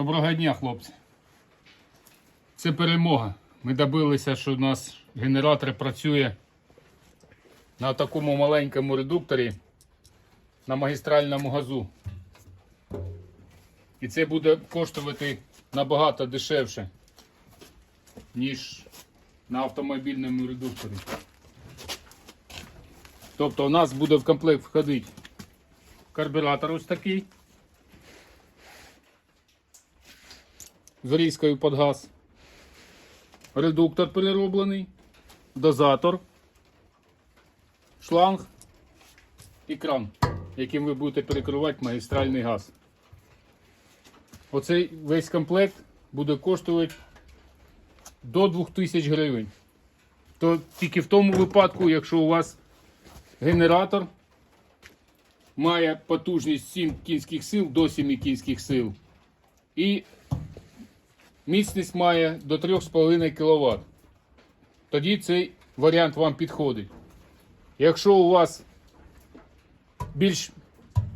Доброго дня, хлопці. Це перемога. Ми добилися, що у нас генератор працює на такому маленькому редукторі на магістральному газу. І це буде коштувати набагато дешевше, ніж на автомобільному редукторі. Тобто у нас буде в комплект входити карбюратор ось такий. З різкою під газ. Редуктор перероблений, дозатор, шланг і кран, яким ви будете перекривати магістральний газ. Оцей весь комплект буде коштувати до 2000 гривень. То тільки в тому випадку, якщо у вас генератор має потужність 7 кінських сил до 7 кінських сил. І міцність має до 3,5 кВт. Тоді цей варіант вам підходить. Якщо у вас більш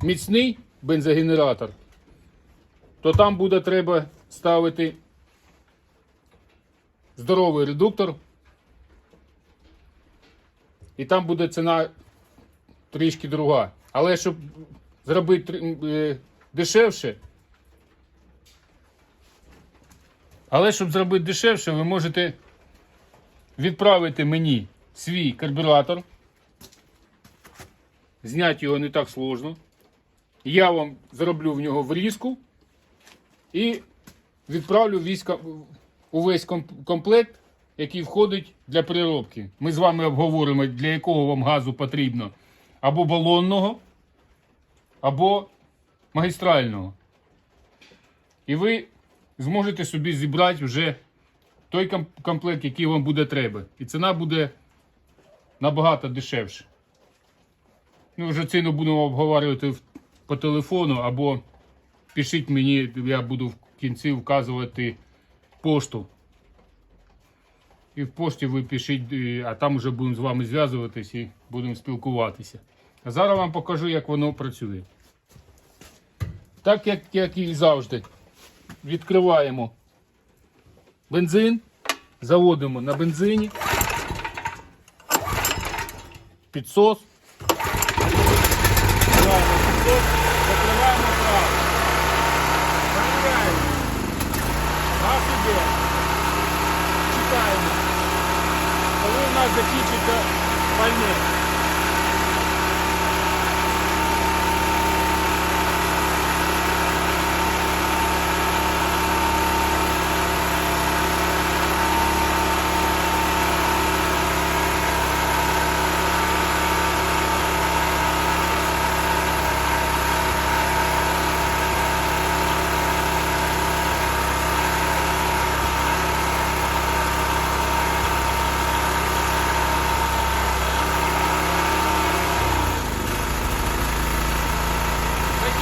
міцний бензогенератор, то там буде треба ставити здоровий редуктор. І там буде ціна трішки друга. Але щоб зробити е, дешевше, Але щоб зробити дешевше, ви можете відправити мені свій карбюратор. Зняти його не так сложно. Я вам зроблю в нього врізку і відправлю весь увесь комплект, який входить для переробки. Ми з вами обговоримо, для якого вам газу потрібно. Або балонного, або магістрального. І ви зможете собі зібрати вже той комплект, який вам буде треба. І ціна буде набагато дешевше. Ну, вже ціну будемо обговорювати по телефону, або пишіть мені, я буду в кінці вказувати пошту. І в пошті ви пишіть, е, а там вже будемо з вами зв'язуватись і будемо спілкуватися. А зараз вам покажу, як воно працює. Так, як, як і завжди відкриваємо бензин, заводимо на бензині, підсос, закриваємо кран. Перевіряємо. Газ іде. Чекаємо. Коли у нас закінчиться пальне.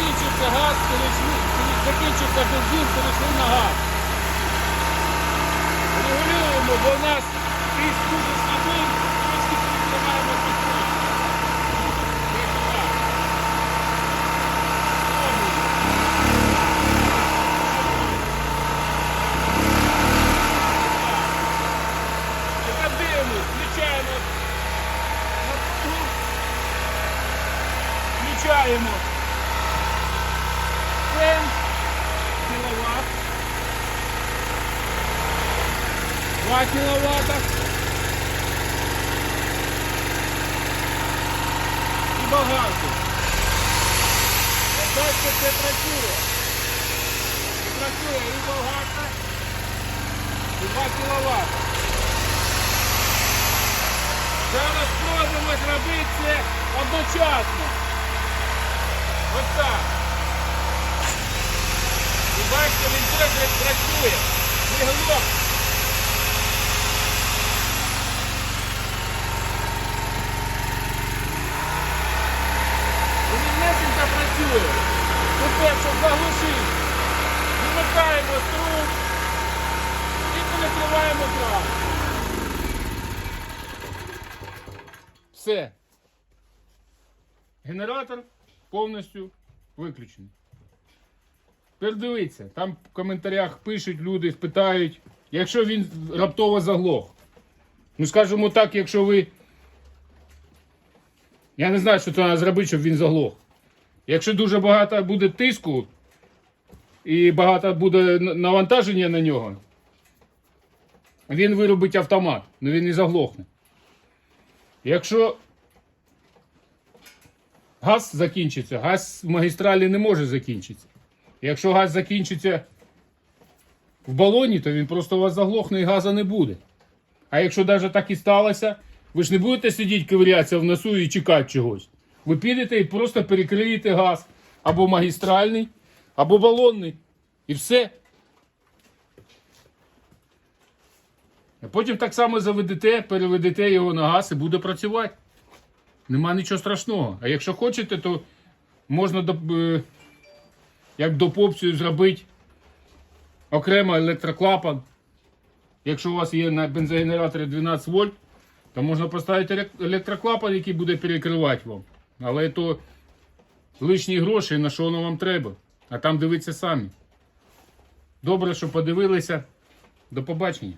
Закінчився газ, перейшли, закінчився бензин, перейшли на газ. Регулюємо, бо у нас тиск дуже слабий, трошки підтримаємо підтримку. Включаємо 2 кіловата. І багато. Бачите, це працює. І працює і багато, і 2 кіловата. Зараз спробуємо зробити це одночасно. Ось так. І бачите, він теж працює. Двигунок. І він легенько працює. Тепер, щоб заглушити, вимикаємо струм і перекриваємо кран. Все. Генератор повністю виключений. Тепер дивіться, там в коментарях пишуть люди, питають, якщо він раптово заглох. Ну, скажімо так, якщо ви. Я не знаю, що треба зробити, щоб він заглох. Якщо дуже багато буде тиску і багато буде навантаження на нього, він виробить автомат, але він не заглохне. Якщо газ закінчиться, газ в магістралі не може закінчитися. Якщо газ закінчиться в балоні, то він просто у вас заглохне і газу не буде. А якщо навіть так і сталося, ви ж не будете сидіти ковирятися в носу і чекати чогось. Ви підете і просто перекриєте газ або магістральний, або балонний. І все. А потім так само заведете, переведете його на газ і буде працювати. Нема нічого страшного. А якщо хочете, то можна до, е, як до попцію зробити окремо електроклапан. Якщо у вас є на бензогенераторі 12 вольт, то можна поставити електроклапан, який буде перекривати вам. Але то лишні гроші, на що воно вам треба. А там дивіться самі. Добре, що подивилися. До побачення.